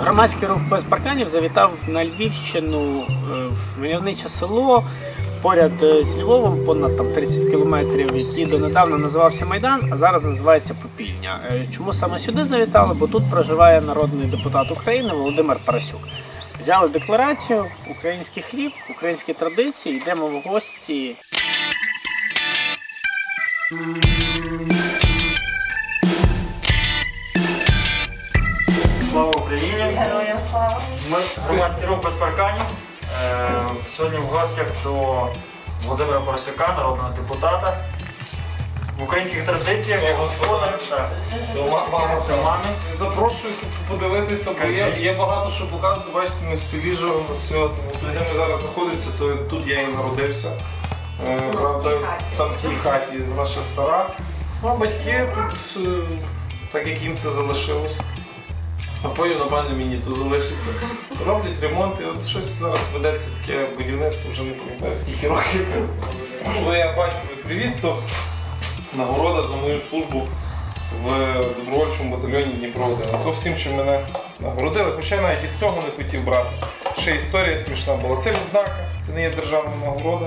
Громадський рух без парканів завітав на Львівщину е, в мальовниче село поряд е, з Львовом, понад там 30 кілометрів, який донедавна називався Майдан, а зараз називається Попільня. Е, Чому саме сюди завітали? Бо тут проживає народний депутат України Володимир Парасюк. Взяли декларацію, український хліб, українські традиції, йдемо в гості. Слава Україні! Героям слава! Ми громадський рух без парканів. Е, Сьогодні в гостях до Володимира Поросюка, народного депутата. В українських традиціях господар та мама це мами. Запрошую подивитися, бо є, є багато що показувати. Бачите, ми в селі живемо свято. Де ми зараз знаходимося, то тут я і народився. Е, Правда, там в тій хаті наша стара. Ну, а батьки тут, е, так як їм це залишилось. А потім, напевно, мені тут залишиться. Роблять ремонт, і от щось зараз ведеться таке будівництво, вже не пам'ятаю скільки років. Ну, бо я батькові привіз, то нагорода за мою службу в добровольчому батальйоні Дніпро 1. То всім, що мене нагородили, хоча я навіть і цього не хотів брати. Ще історія смішна була. Це відзнака, це не є державна нагорода.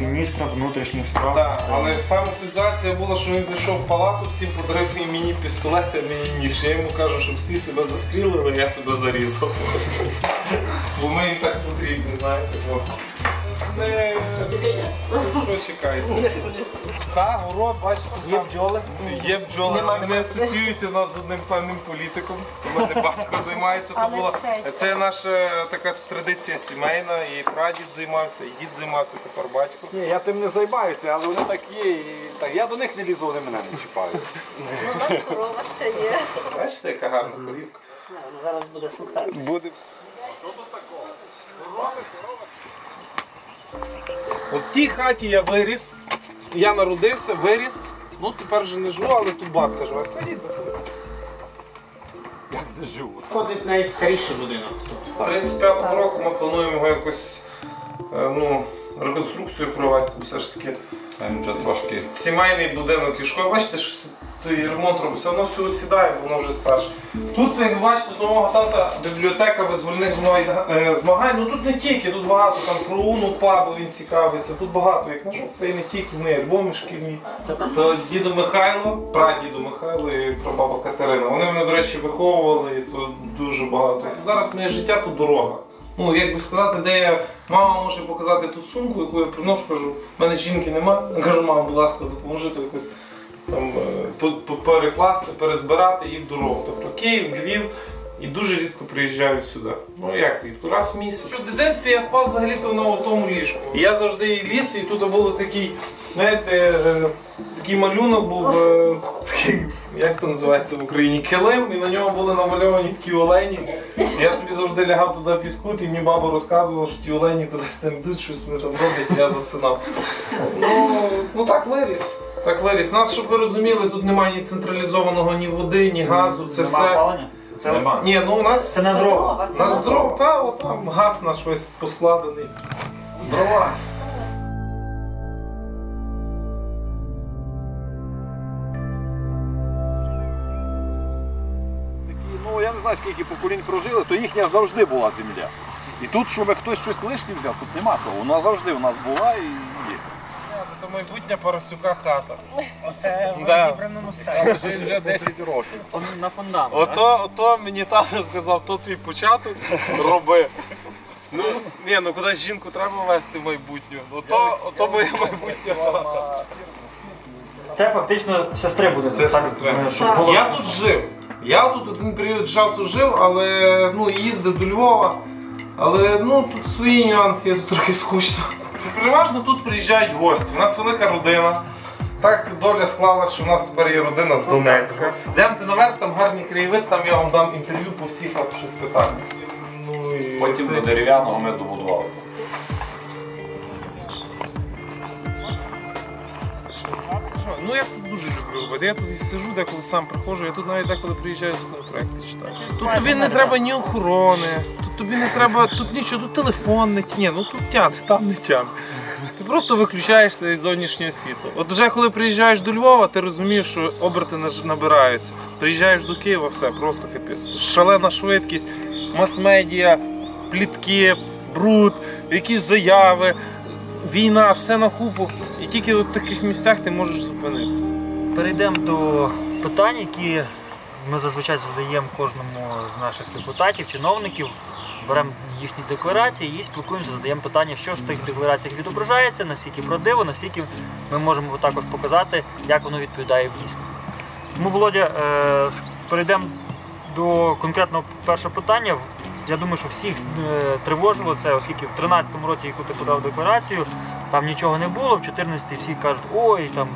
Міністра внутрішніх справ. Так, але саме ситуація була, що він зайшов в палату, всім подарив мені пістолети, а мені ніж. Я йому кажу, щоб всі себе застрілили, я себе зарізав. Бо ми їм так потрібні, знаєте. Не, що чекаєте? Та, город, бачите, є бджоли. Є бджоли, Нема, але не нема. асоціюйте нас з одним певним політиком. У мене батько займається. То Але була це- це наша така традиція сімейна, і прадід займався, і дід займався, тепер батько. Ні, я тим не займаюся, але вони так є. І, так, я до них не лізу, вони мене не чіпають. Ну, у нас корова ще є. Бачите, яка гарна корівка. Зараз буде смоктати. Буде. От в тій хаті я виріс, я народився, виріс. Ну тепер вже не живу, але тут бабця живе. Ходіть, заходіть. Як не живу. Ходить найстаріший будинок тут. 35-го року ми плануємо його якось е, ну, реконструкцію провести, все ж таки. Там вже трошки. Сімейний будинок і школа. Бачите, що с- той ремонт робиться, воно все осідає, воно вже старше. Тут, як ви бачите, до мого тата бібліотека визвольних змагань, е. Ну тут не тільки, тут багато там про Уну Пабу він цікавиться, тут багато як книжок, та й не тільки, в неї альбоми шкільні. То діду Михайло, прадіду Михайло і прабаба Катерина. Вони мене, до речі, виховували, і то дуже багато. Зараз моє життя тут дорога. Ну, як би сказати, де я мама може показати ту сумку, яку я приношу, кажу, в мене жінки нема. Я кажу, мама, будь ласка, допоможи то якось там е, перекласти, перезбирати і в дорогу. Тобто Київ, Львів. І дуже рідко приїжджаю сюди. Ну як рідко? Раз в місяць. В дитинстві я спав взагалі-то на тому ліжку. І я завжди ліс, і тут було такий, знаєте, е, такий малюнок був, е, такий, як то називається в Україні, килим, і на ньому були намальовані такі олені. Я собі завжди лягав туди під кут, і мені баба розказувала, що ті олені кудись там йдуть, щось вони там роблять, і я засинав. Ну, ну так виріс. Так виріс. Нас, щоб ви розуміли, тут немає ні централізованого ні води, ні газу. Це все. опалення? Це нема. Ні, ну у нас Це на дрова. у нас дров, та от там газ наш весь поскладений. Дрова. Ну я не знаю, скільки поколінь прожили, то їхня завжди була земля. І тут, щоб хтось щось лишнє взяв, тут нема того. Вона завжди у нас була і є. Це майбутня Парасюка хата. Оце в Да. розібраному стані. Вже, вже 10 років. На фундамент. Ото, ото мені тато сказав, то твій початок роби. Ну, ні, ну кудись жінку треба вести в майбутню. Ото, ото моя майбутня хата. Це фактично сестри буде. Це сестри. Я тут жив. Я тут один період часу жив, але ну, їздив до Львова. Але ну, тут свої нюанси, я тут трохи скучно. Переважно тут приїжджають гості. У нас велика родина. Так доля склалась, що в нас тепер є родина з Донецька. Йдемте наверх, там гарний краєвид, там я вам дам інтерв'ю по всіх ваших питаннях. Ну, і Потім це- до дерев'яного ми добудували. Ну я тут дуже люблю робити. Я тут і сижу, деколи сам приходжу, я тут навіть деколи приїжджаю законопроекти читаю. Тут тобі не треба ні охорони, тут тобі не треба, тут нічого, тут телефон не тяне, ну тут тяне, там не тяне. Ти просто виключаєшся від зовнішнього світла. От вже коли приїжджаєш до Львова, ти розумієш, що оберти набираються. Приїжджаєш до Києва, все, просто капець. Шалена швидкість, мас-медіа, плітки, бруд, якісь заяви, війна, все на купу. І тільки в таких місцях ти можеш зупинитися. Перейдемо до питань, які ми зазвичай задаємо кожному з наших депутатів, чиновників. Беремо їхні декларації і спілкуємося, задаємо питання, що ж в тих деклараціях відображається, наскільки правдиво, наскільки ми можемо також показати, як воно відповідає в дійсності. Тому, Володя, е, перейдемо до конкретного першого питання. Я думаю, що всіх е, тривожило це, оскільки в 2013 році, яку ти подав декларацію, там нічого не було, в 2014 всі кажуть, ой, там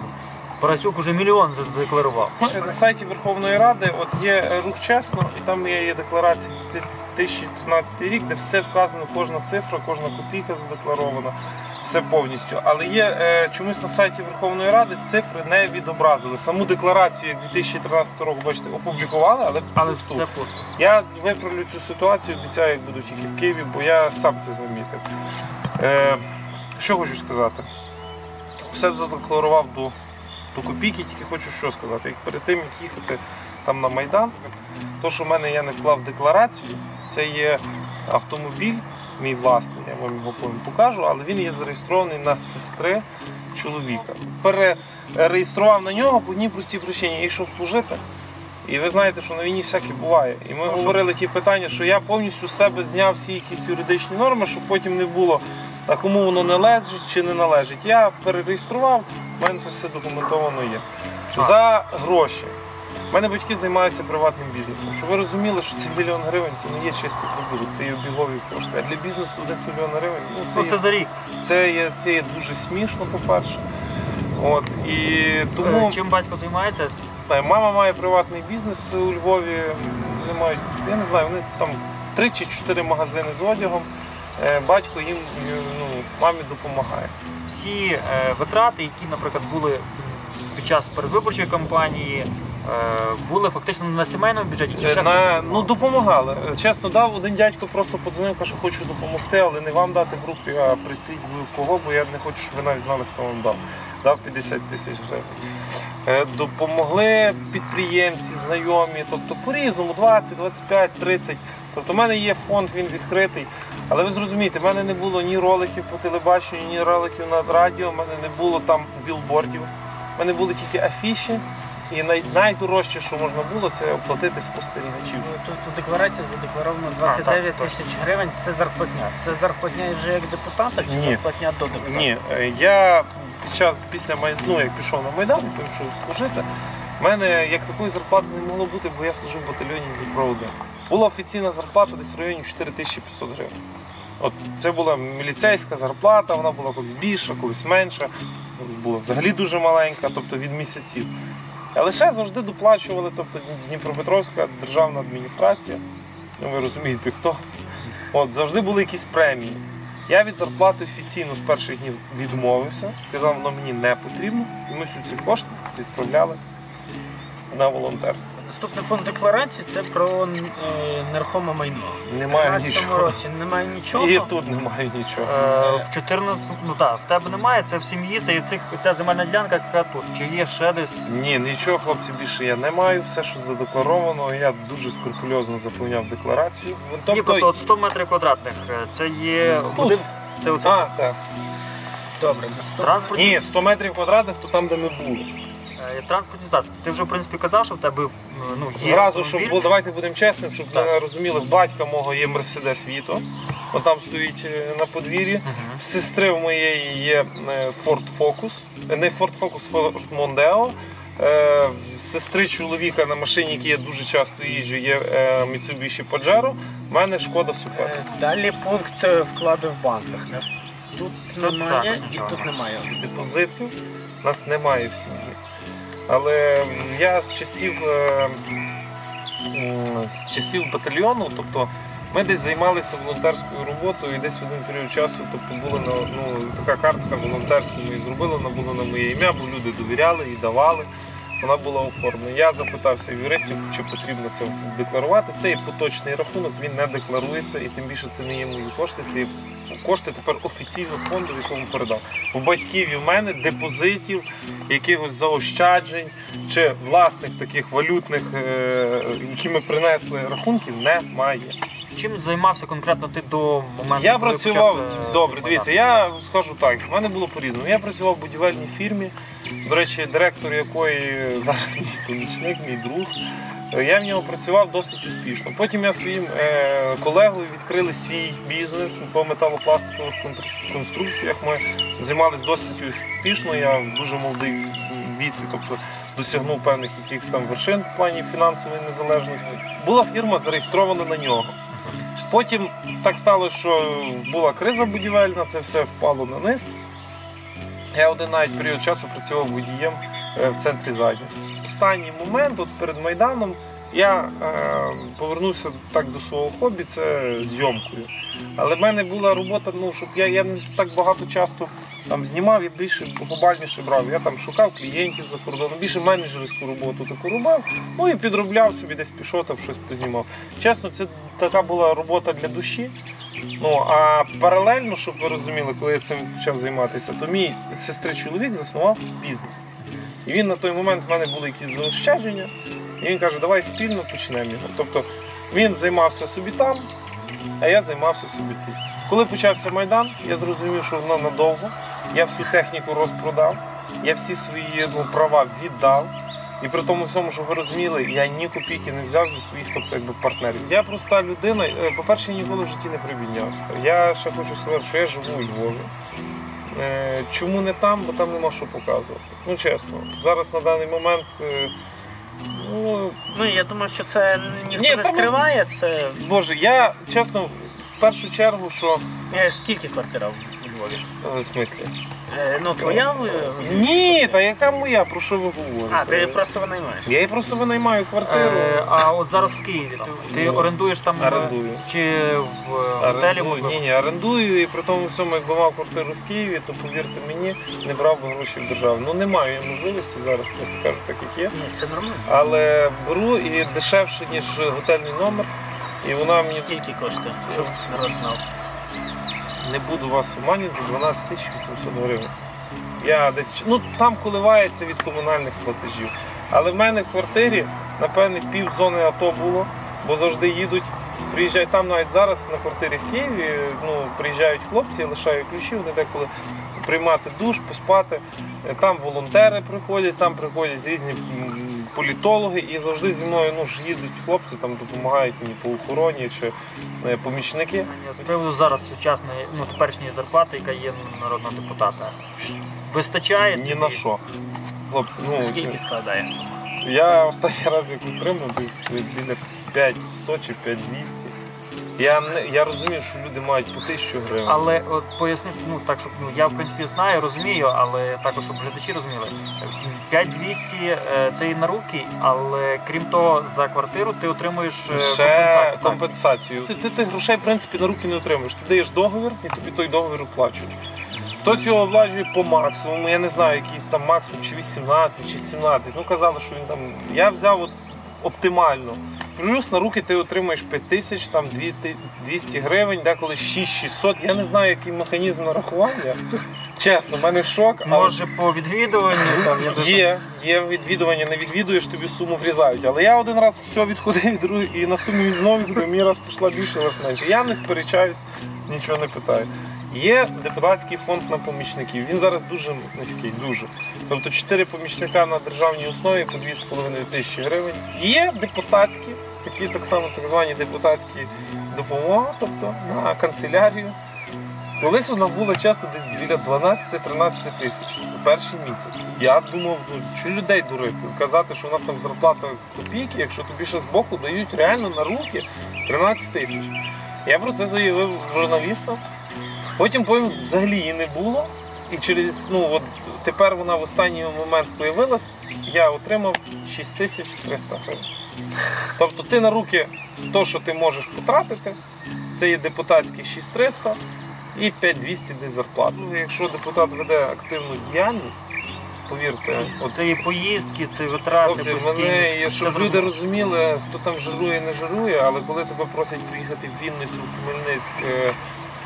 Парасюк уже мільйон задекларував. На сайті Верховної Ради от є рух чесно, і там є, є декларація 2013 рік, де все вказано, кожна цифра, кожна копійка задекларована, все повністю. Але є е, чомусь на сайті Верховної Ради цифри не відобразили. Саму декларацію, як 2013 року, бачите, опублікували, але Але пусту. все просто. Я виправлю цю ситуацію, обіцяю, як буду тільки в Києві, бо я сам це замітив. Е, що хочу сказати? Все задекларував до, до копійки, тільки хочу що сказати. Як перед тим, як їхати там на Майдан, то, що в мене я не вклав декларацію, це є автомобіль, мій власний, я вам його потім покажу, але він є зареєстрований на сестри чоловіка. Перереєстрував на нього по одній простій причині. Я йшов служити. І ви знаєте, що на війні всяке буває. І ми говорили ті питання, що я повністю з себе зняв всі якісь юридичні норми, щоб потім не було, а кому воно належить чи не належить. Я перереєстрував, в мене це все документовано є. За гроші. У мене батьки займаються приватним бізнесом. Щоб ви розуміли, що це мільйон гривень це не є чистий прибуток, це є обігові кошти. А для бізнесу один мільйон гривень ну, це, Ну, є за рік. це є, це є дуже смішно, по-перше. От, і тому Е, Чим батько займається? Е, мама має приватний бізнес у Львові. Вони мають, я не знаю, вони там три чи чотири магазини з одягом. Е, Батько їм ну, мамі допомагає. Всі е, витрати, які, наприклад, були під час передвиборчої кампанії, були фактично на сімейному бюджеті. Чи Е, ще На, ну, допомагали. Е, Чесно, дав один дядько просто подзвонив, каже, хочу допомогти, але не вам дати в групі, а присліть кого, бо я не хочу, щоб ви навіть знали, хто вам дав. Дав 50 тисяч гривень. Е, Допомогли підприємці, знайомі, тобто по-різному, 20, 25, 30. Тобто в мене є фонд, він відкритий. Але ви зрозумієте, в мене не було ні роликів по телебаченню, ні роликів на радіо, в мене не було там білбордів. В мене були тільки афіші. І най, найдорожче, що можна було, це оплатити спостерігачів. Тут в декларації задекларовано 29 так, тисяч гривень. Це зарплатня. Це зарплатня вже як депутата чи Ні. зарплатня до депутата? Ні, е, я під час після Май- ну, як пішов на Майдан, пішов служити. в мене як такої зарплати не могло бути, бо я служив в батальйоні Дніпро 1 Була офіційна зарплата десь в районі 4500 гривень. От це була міліцейська зарплата, вона була колись більша, колись менша, колись була взагалі дуже маленька, тобто від місяців. Але ще завжди доплачували, тобто Дніпропетровська державна адміністрація, ну ви розумієте хто. От завжди були якісь премії. Я від зарплати офіційно з перших днів відмовився, сказав, воно мені не потрібно, і ми всі ці кошти відправляли на волонтерство. Наступний пункт декларації це про е, нерухоме майно. Немає В нічого. році немає нічого. І тут немає нічого. Е, в 14, ну так, в тебе немає, це в сім'ї, це є цих, ця земельна ділянка, яка тут. Чи є ще десь? Ні, нічого, хлопці, більше я не маю. Все, що задекларовано, я дуже скрупульозно заповняв декларацію. Ні, Тобто, просто от 100 метрів квадратних. е, Це є один. Це оце а, так. Добре, наступне. транспортні Ні, 100 метрів квадратних, то там, де ми були. Е, транспортні засоби. Ти вже в принципі казав, що в тебе ну, є Зразу, щоб було, давайте будемо чесним, щоб Так. ви розуміли, в батька мого є Мерседес Віто, там стоїть е, на подвір'ї. Мгм. В сестри в моєї є е, Ford Focus, Е, не Ford Focus, Ford Mondeo. Е, Сестри чоловіка на машині, які я дуже часто їжджу, є е, Mitsubishi Pajero. У мене шкода. Е, Далі пункт е, вклади в банках. Тут Тут немає також і тут немає. немає. Депозитів нас немає в сім'ї. Але я з часів, е, з часів батальйону, тобто Ми десь займалися волонтерською роботою і десь в один період часу тобто була ну, така картка волонтерська ми зробили, вона була на моє ім'я, бо люди довіряли і давали. Вона була оформлена. Я запитався в юристів, чи потрібно це декларувати. Це є поточний рахунок, він не декларується, і тим більше це не є мої кошти. Це є кошти тепер офіційно фонду, якому передав. У батьків і в мене депозитів, якихось заощаджень чи власних таких валютних, е, які ми принесли рахунків, немає. Чим займався конкретно ти до моменту? Я коли працював почався добре. Дивіться, я скажу так. в мене було по-різному. Я працював в будівельній фірмі. До речі, директор якої зараз мій помічник, мій друг. Я в нього працював досить успішно. Потім я своїм е, колегою відкрили свій бізнес по металопластикових конструкціях. Ми займалися досить успішно. Я в дуже молодий віці, тобто досягнув певних якихось там вершин в плані фінансової незалежності. Була фірма зареєстрована на нього. Потім так стало, що була криза будівельна, це все впало на низ. Я один навіть період часу працював водієм е, в центрі зайнятості. Останній момент, от перед Майданом, я е, повернувся так до свого хобі, це зйомкою. Але в мене була робота, ну, щоб я, я не так багато часто там знімав, я більше глобальніше брав. Я там шукав клієнтів за кордоном, більше менеджерську роботу таку робив. Ну і підробляв собі, десь пішов, там щось познімав. Чесно, це така була робота для душі. Ну а паралельно, щоб ви розуміли, коли я цим почав займатися, то мій сестри чоловік заснував бізнес. І він на той момент в мене були якісь заощадження, і він каже, давай спільно почнемо його. Тобто він займався собі там, а я займався собі тут. Коли почався Майдан, я зрозумів, що воно надовго. Я всю техніку розпродав, я всі свої ну, права віддав. І при тому всьому, що ви розуміли, я ні копійки не взяв зі своїх тобто, якби, партнерів. Я проста людина. Е, По-перше, ніколи в житті не прибіднявся. Я ще хочу сказати, що я живу у Львові. Е, Чому не там? Бо там нема що показувати. Ну чесно, зараз на даний момент. Ну, Ну я думаю, що це ніхто Ні, не скриває. Це Боже, я чесно, в першу чергу, що Е, скільки квартира Львові? е, в смислі? Е, Ну, твоя ви- Ні, та яка моя? Про що ви говорите? А, ти просто винаймаєш. Я їй просто винаймаю квартиру. Е, а от зараз в Києві ти, ти Ну, орендуєш там е, орендую. чи в готелі? Орендую, можливо? ні, ні, орендую і при тому всьому, якби мав квартиру в Києві, то повірте мені, не брав би гроші в державу. Ну немає я можливості зараз, просто кажу так, як є. Ні, це нормально. Але беру і дешевше, ніж готельний номер. І вона мені Скільки коштує, щоб народ знав? Не буду вас обманювати, 12 тисяч 800 гривень. Я десь ну там коливається від комунальних платежів. Але в мене в квартирі, напевне, пів зони АТО було, бо завжди їдуть. Приїжджають там навіть зараз на квартирі в Києві. Ну, приїжджають хлопці, я лишаю ключі, вони деколи приймати душ, поспати. Там волонтери приходять, там приходять різні політологи, і завжди зі мною ну, ж їдуть хлопці, там допомагають мені по охороні чи е, помічники. З приводу зараз сучасної, ну теперішньої зарплати, яка є народного депутата. Вистачає? Ні тобі? на що. Хлопці, ну Скільки складає сума? Я останній раз як отримав десь біля 500 чи 5200. Я не я розумію, що люди мають по тисячу гривень. Але от поясни, ну так щоб ну я в принципі знаю, розумію, але також щоб глядачі розуміли. 5200 е, це і на руки, але крім того, за квартиру ти отримуєш е, Ще компенсацію. так? компенсацію. Ти, ти тих грошей, в принципі, на руки не отримуєш. Ти даєш договір і тобі той договір оплачують. Хтось його оплачує по максимуму, я не знаю, який там максимум, чи 18, чи 17. Ну казали, що він там. Я взяв от оптимально. Плюс на руки ти отримаєш 5 тисяч, там 200 гривень, деколи 6-600. Я не знаю, який механізм нарахування. Чесно, в мене шок. але- Може по відвідуванню там я Є, є відвідування, не відвідуєш, тобі суму врізають. Але я один раз все відходив, другий, і на сумі знову відходив, мені раз пішла більше, раз менше. Я не сперечаюсь, нічого не питаю. Є депутатський фонд на помічників. Він зараз дуже низький, дуже. Тобто 4 помічника на державній основі по 2,5 тисячі гривень. Є депутатські, такі так само так звані депутатські допомоги, тобто на канцелярію. Колись вона була часто десь біля 12-13 тисяч у перший місяць. Я думав, ну що людей дурити, казати, що у нас там зарплата копійки, якщо тобі ще збоку дають реально на руки 13 тисяч. Я про це заявив журналістам. Потім потім взагалі її не було. І через ну от тепер вона в останній момент появилась, я отримав 6300 гривень. Тобто ти на руки то, що ти можеш потратити, це є депутатські 6300 і 5200 десь зарплата. Ну, Якщо депутат веде активну діяльність, повірте, от Це і поїздки, це витрати Хлопці, постійні. вони, є, Це люди зрозуміло. розуміли, хто там жирує, не жирує, але коли тебе просять приїхати в Вінницю, в Хмельницьк, е,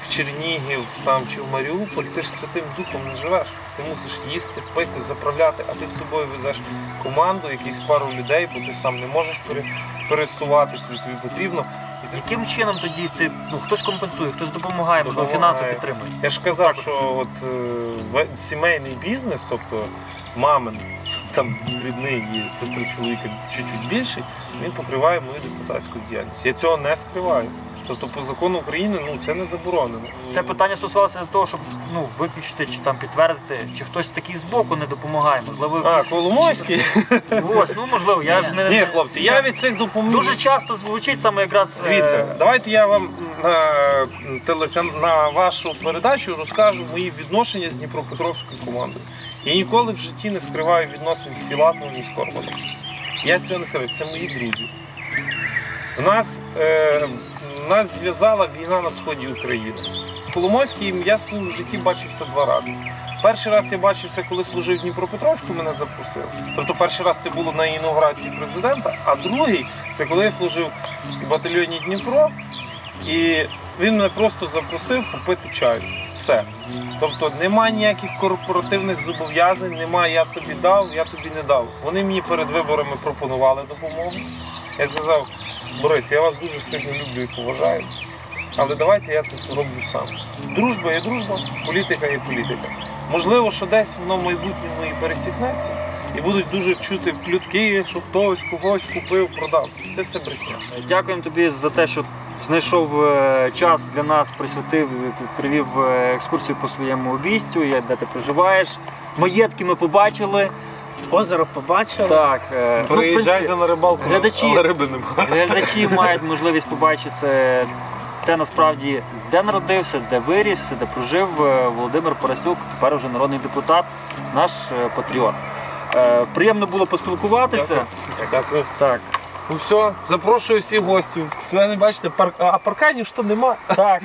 в Чернігів там, чи в Маріуполь, ти ж святим духом не живеш. Ти мусиш їсти, пити, заправляти, а ти з собою везеш команду, якихось пару людей, бо ти сам не можеш пере- пересуватись, бо тобі потрібно. Яким чином тоді ти ну хтось компенсує, хтось допомагає, можливо, фінансово підтримує. Я ж казав, що от е, сімейний бізнес, тобто мамин, там рідний і сестри чоловіка чуть-чуть більший, він покриває мою депутатську діяльність. Я цього не скриваю. Тобто по закону України ну, це не заборонено. Це питання стосувалося того, щоб ну виключити чи там підтвердити, чи хтось такий збоку не допомагає. Можливо, А, якийсь- Коломойський? ось, ну можливо, я ж не Ні, хлопці, я від цих допоміг. дуже часто звучить саме якраз е, Дивіться, давайте я вам на, телекан... на вашу передачу розкажу мої відношення з Дніпропетровською командою. Я ніколи в житті не скриваю відносин з Філатовим і з Корбаном. Я цього не скриваю, це мої друзі. В нас, е, нас зв'язала війна на сході України. З Коломойським я в житті бачився два рази. Перший раз я бачився, коли служив в Дніпропетровську, мене запросили. Тобто перший раз це було на інаугурації президента, а другий це коли я служив в батальйоні Дніпро, і він мене просто запросив попити чаю. Все. Тобто немає ніяких корпоративних зобов'язань, немає я тобі дав, я тобі не дав. Вони мені перед виборами пропонували допомогу. Я сказав, Борис, я вас дуже сильно люблю і поважаю. Але давайте я це зроблю сам. Дружба є дружба, політика є політика. Можливо, що десь воно в майбутньому і пересікнеться, і будуть дуже чути плютки, що хтось когось купив, продав. Це все брехня. Дякуємо тобі за те, що знайшов е, час для нас, присвятив, привів е, екскурсію по своєму обійстю, де ти проживаєш. Маєтки ми побачили. Озеро побачили. Так, е, ну, в принципі, на рибалку, глядачі- але риби немає. Глядачі мають можливість побачити, де насправді де народився, де виріс, де прожив е, Володимир Парасюк, тепер уже народний депутат, наш е, патріот. Е, Приємно було поспілкуватися. Дякую. Так, Ну все, запрошую всіх гостів. Ви не бачите, пар... а парканів що немає. так.